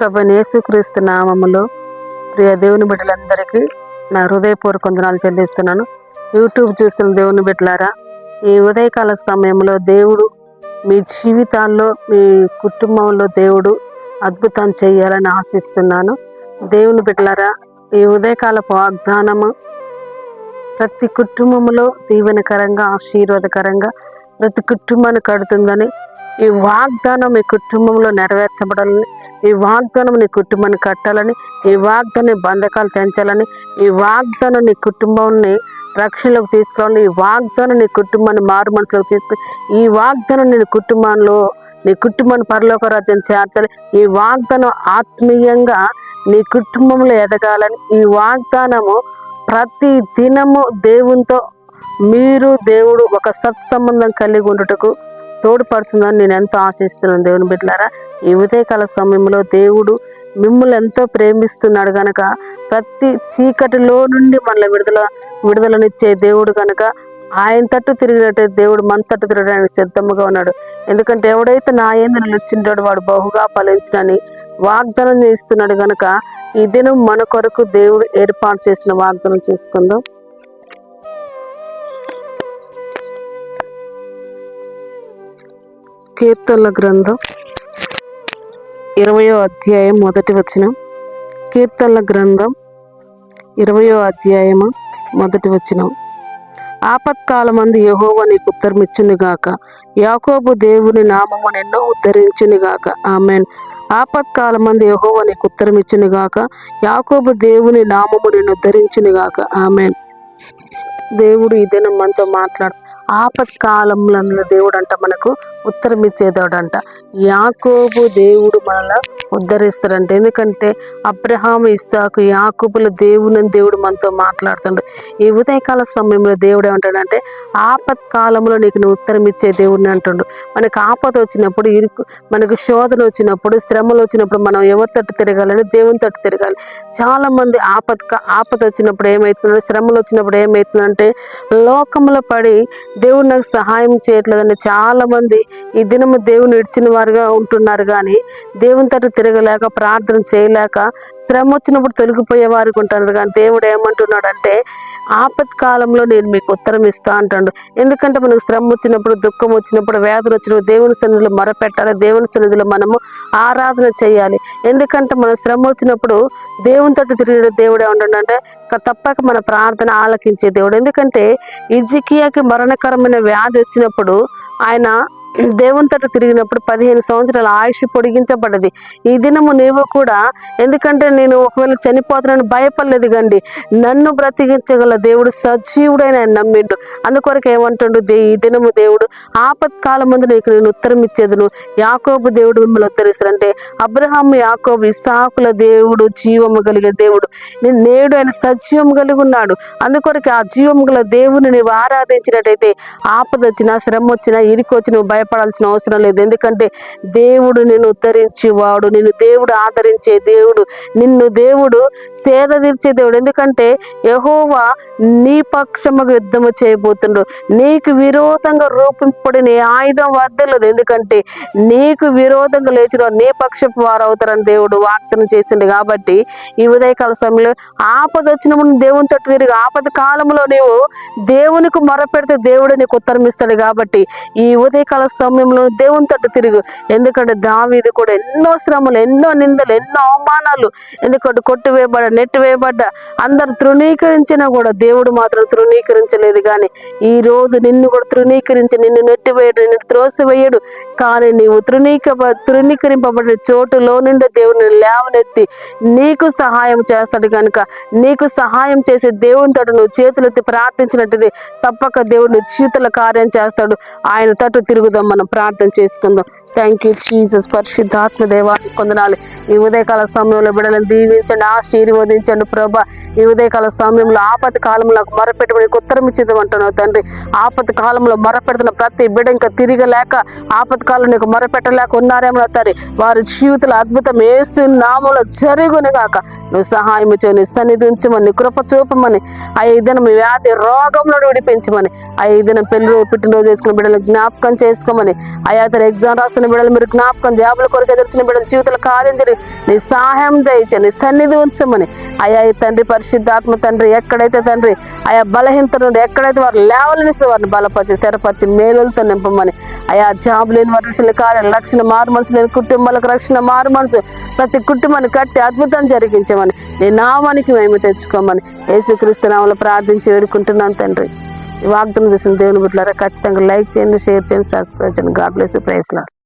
ప్రభు యేసుక్రీస్తు నామములో ప్రియ దేవుని బిడ్డలందరికీ నా హృదయపూర్వక వందనాలు చెల్లిస్తున్నాను. యూట్యూబ్ చూస్తున్న దేవుని బిడ్డలారా ఈ ఉదయకాల సమయంలో దేవుడు మీ జీవితాల్లో మీ కుటుంబంలో దేవుడు అద్భుతం చేయాలని ఆశిస్తున్నాను. దేవుని బిడ్డలారా ఈ ఉదయకాలపు వాగ్దానము ప్రతి కుటుంబంలో దీవెనకరంగా ఆశీర్వాదకరంగా ప్రతి కుటుంబాన్ని కడుతుందని ఈ వాగ్దానం మీ కుటుంబంలో నెరవేర్చబడాలని ఈ వాగ్దానం నీ కుటుంబాన్ని కట్టాలని ఈ వాగ్దానం బంధకాలు తెంచాలని ఈ వాగ్దానం నీ కుటుంబాన్ని రక్షణలోకి తీసుకోవాలని ఈ వాగ్దానం నీ కుటుంబాన్ని మారు మనసులోకి తీసుకుని ఈ వాగ్దానం నీ కుటుంబంలో నీ కుటుంబాన్ని పరలోక రాజ్యం చేర్చాలి. ఈ వాగ్దానం ఆత్మీయంగా నీ కుటుంబంలో ఎదగాలని ఈ వాగ్దానము ప్రతి దినము దేవునితో మీరు దేవుడు ఒక సత్సంబంధం కలిగి ఉండటకు తోడ్పడుతుందని నేను ఎంతో ఆశిస్తున్నాను. దేవుని బిడ్డలారా ఈ ఉదయకాల సమయంలో దేవుడు మిమ్మల్ని ఎంతో ప్రేమిస్తున్నాడు కనుక ప్రతి చీకటిలో నుండి మనల్ని విడుదల విడుదలనిచ్చే దేవుడు కనుక ఆయన తట్టు తిరిగినట్టే దేవుడు మన తట్టు తిరగడానికి సిద్ధముగా ఉన్నాడు. ఎందుకంటే ఎవడైతే నా ఏంది నిలిచింటాడో వాడు బహుగా ఫలించడని వాగ్దానం చేస్తున్నాడు కనుక ఈ దినం మన కొరకు దేవుడు ఏర్పాటు చేసిన వాగ్దానం చేసుకుందాం. కీర్తనల గ్రంథం ఇరవయో అధ్యాయం మొదటి వచనం. కీర్తనల గ్రంథం ఇరవయో అధ్యాయము మొదటి వచనం. ఆపత్కాలమందు యెహోవా నీకు ఉత్తరమిచ్చునుగాక. యాకోబు దేవుని నామము నిన్ను ఉద్ధరించునుగాక. ఆమెన్. ఆపత్కాలమందు యెహోవా నీకు ఉత్తరమిచ్చునుగాక. యాకోబు దేవుని నామము నిన్ను ఉద్ధరించునుగాక. ఆమెన్. దేవుడు ఈ దినం మనతో మాట్లాడు ఆపత్కాలంలో దేవుడు అంట మనకు ఉత్తరం ఇచ్చేదాడు అంట యాకోబు దేవుడు మనల్ని ఉద్ధరిస్తాడంట. ఎందుకంటే అబ్రహాం ఇస్సాకు యాకుబుల దేవుని దేవుడు మనతో మాట్లాడుతుండు. ఈ ఉదయకాల సమయంలో దేవుడు ఏమంటాడంటే ఆపత్కాలంలో నీకు నువ్వు ఉత్తరం ఇచ్చే దేవుడిని అంటుండు. మనకు ఆపద వచ్చినప్పుడు ఇరుకు మనకు శోధన వచ్చినప్పుడు శ్రమలు వచ్చినప్పుడు మనం ఎవరి తట్టు తిరగాలని దేవుని తట్టు తిరగాలి. చాలామంది ఆపద ఆపద వచ్చినప్పుడు ఏమవుతుందంటే శ్రమలు వచ్చినప్పుడు ఏమవుతుందంటే లోకంలో పడి దేవుడు నాకు సహాయం చేయట్లేదని చాలామంది ఈ దినము దేవుని ఇడిచిన వారుగా ఉంటున్నారు. కానీ దేవుని తట్టు తిరగలేక ప్రార్థన చేయలేక శ్రమ వచ్చినప్పుడు తొలగిపోయే వారికి ఉంటున్నారు కానీ దేవుడు ఏమంటున్నాడంటే ఆపత్ కాలంలో నేను మీకు ఉత్తరం ఇస్తా అంటాడు. ఎందుకంటే మనకు శ్రమ వచ్చినప్పుడు దుఃఖం వచ్చినప్పుడు వేదన వచ్చినప్పుడు దేవుని సన్నిధిలో మొరపెట్టాలి. దేవుని సన్నిధిలో మనము ఆరాధన చేయాలి. ఎందుకంటే మన శ్రమ వచ్చినప్పుడు దేవుని తట్టు తిరిగిన దేవుడు ఉండంటే తప్పక మన ప్రార్థన ఆలకించే దేవుడు. ఎందుకంటే ఇజికియాకి మరణకరమైన వ్యాధి వచ్చినప్పుడు ఆయన దేవుని తిరిగినప్పుడు పదిహేను సంవత్సరాల ఆయుష్ పొడిగించబడ్డది. ఈ దినము నీవు కూడా ఎందుకంటే నేను ఒకవేళ చనిపోతున్నాను భయపడలేదు గండి. నన్ను బ్రతికించగల దేవుడు సజీవుడైన ఆయన నమ్మిండు. అందుకొరకు ఏమంటుండు? దే ఈ దినము దేవుడు ఆపత్కాలం ముందు నీకు నేను ఉత్తరం ఇచ్చేదను యాకోబు దేవుడు మిమ్మల్ని ఉత్తరిస్తాడంటే అబ్రహాం యాకోబు ఇసాకుల దేవుడు జీవము కలిగే దేవుడు. నేను నేడు ఆయన సజీవం కలిగి ఉన్నాడు. అందుకొరకు ఆ జీవం గల దేవుని నీవు ఆరాధించినట్టయితే ఆపద వచ్చినా శ్రమ వచ్చినా ఇరికి వచ్చిన భయ భయపడాల్సిన అవసరం లేదు. ఎందుకంటే దేవుడు నిన్ను ఉద్ధరించేవాడు నిన్ను దేవుడు ఆదరించే దేవుడు నిన్ను దేవుడు సేద తీర్చే దేవుడు. ఎందుకంటే యహోవా నీ పక్షముగా యుద్ధము చేయబోతుండు. నీకు విరోధంగా రూపింపబడిన ఆయుధం వద్దలేదు. ఎందుకంటే నీకు విరోధంగా లేచిన నీ పక్షపు వారు అవుతారని దేవుడు వార్తను చేసిండు కాబట్టి ఈ ఉదయకాల సమయంలో ఆపద వచ్చినప్పుడు దేవుని తట్టు తిరిగి ఆపద కాలంలో నీవు దేవునికి మొరపెడితే దేవుడు నీకు ఉత్తరం ఇస్తాడు కాబట్టి ఈ ఉదయకాల సమయంలో దేవుని తట్టు తిరుగు. ఎందుకంటే దావీది కూడా ఎన్నో శ్రమలు ఎన్నో నిందలు ఎన్నో అవమానాలు ఎందుకంటే కొట్టివేయబడ్డ నెట్టివేయబడ్డ అందరు తృణీకరించినా కూడా దేవుడు మాత్రం తృణీకరించలేదు కానీ ఈ రోజు నిన్ను కూడా తృణీకరించి నిన్ను నెట్టివేయడు నిన్ను త్రోసివేయడు. కానీ నీవు తృణీక తృణీకరింపబడిన చోటులో నుండి దేవుని లేవనెత్తి నీకు సహాయం చేస్తాడు కనుక నీకు సహాయం చేసే దేవుని తోటి నువ్వు చేతులెత్తి ప్రార్థించినట్టుది తప్పక దేవుడు చేతుల కార్యం చేస్తాడు. ఆయన తట్టు తిరుగుదాం. మనం ప్రార్థన చేసుకుందాం. థ్యాంక్ యూ జీసస్ పరిశుద్ధాత్మ దేవానికి కొందనాలి. ఈ ఉదయకాల సమయంలో బిడ్డలను దీవించండి ఆశీర్వదించండి ప్రభా. ఈ ఉదయకాల సమయంలో ఆపతి కాలంలో నాకు మొరపెట్టి ఉత్తరం తండ్రి. ఆపతి కాలంలో మొరపెడుతున్న ప్రతి బిడ్డ ఇంకా తిరగలేక ఆపతి కాలంలో నీకు మొరపెట్టలేక ఉన్నారేమో తండ్రి. వారి జీవితంలో అద్భుతం ఏసు నామంలో జరుగును గాక. నువ్వు సహాయం చేయని నీ సన్నిధి ఉంచమని కృప చూపమని ఆ ఐదున మీ వ్యాధి రోగంలో విడిపించమని ఆ ఐదున పెళ్ళి పుట్టినరోజు చేసుకున్న బిడ్డలు జ్ఞాపకం చేసుకుని చేసుకోమని. అయా తన ఎగ్జామ్ రాస్తున్న బిడ్డలు మీరు జ్ఞాపకం జాబుల కొరకు ఎదుర్చిన బిడ్డలు జీవితాల కార్యం జరిగి నీ సహాయం దయచండి నీ సన్నిధి ఉంచమని. అయా ఈ తండ్రి పరిశుద్ధాత్మ తండ్రి ఎక్కడైతే తండ్రి ఆయా బలహీనత నుండి ఎక్కడైతే వారు లేవలనిస్తే వారిని బలపరిచి స్థిరపరిచి మేలులతో నింపమని. అయా జాబ్ లేని వారి విషయంలో కార్యం రక్షణ మారు మనసు లేని కుటుంబాలకు రక్షణ మారు మనసు ప్రతి కుటుంబాన్ని కట్టి అద్భుతం జరిగించమని. నీ నామానికి మేము తెచ్చుకోమని. యేసుక్రీస్తు నామలు ప్రార్థించి వేడుకుంటున్నాను తండ్రి. ఈ వాగ్దానం చేసిన దేవుని బిడ్డలారా ఖచ్చితంగా లైక్ చేయండి షేర్ చేయండి సబ్స్క్రైబ్ చేయండి. God bless ప్రైస్లా